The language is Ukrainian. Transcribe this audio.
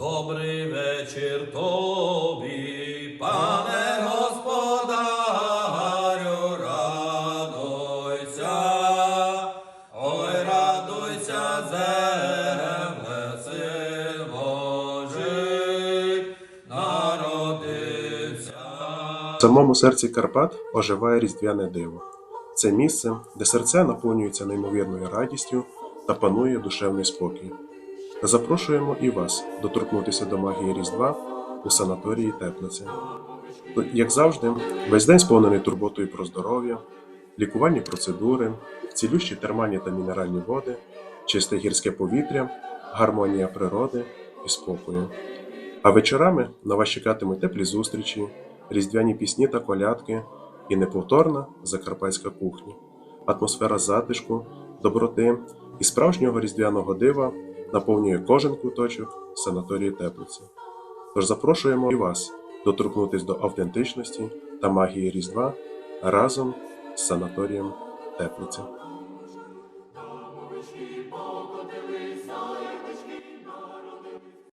Добрий вечір тобі, пане господарю, радуйся, ой, радуйся, земле, син Божий, народився. В самому серці Карпат оживає різдвяне диво. Це місце, де серця наповнюються неймовірною радістю та панує душевний спокій. Запрошуємо і вас доторкнутися до магії Різдва у санаторії Теплиця. Як завжди, весь день сповнений турботою про здоров'я, лікувальні процедури, цілющі термальні та мінеральні води, чисте гірське повітря, гармонія природи і спокою. А вечорами на вас чекатимуть теплі зустрічі, різдвяні пісні та колядки і неповторна закарпатська кухня, атмосфера затишку, доброти і справжнього різдвяного дива наповнює кожен куточок санаторії Теплиці. Тож запрошуємо і вас доторкнутись до автентичності та магії Різдва разом з санаторієм Теплиця.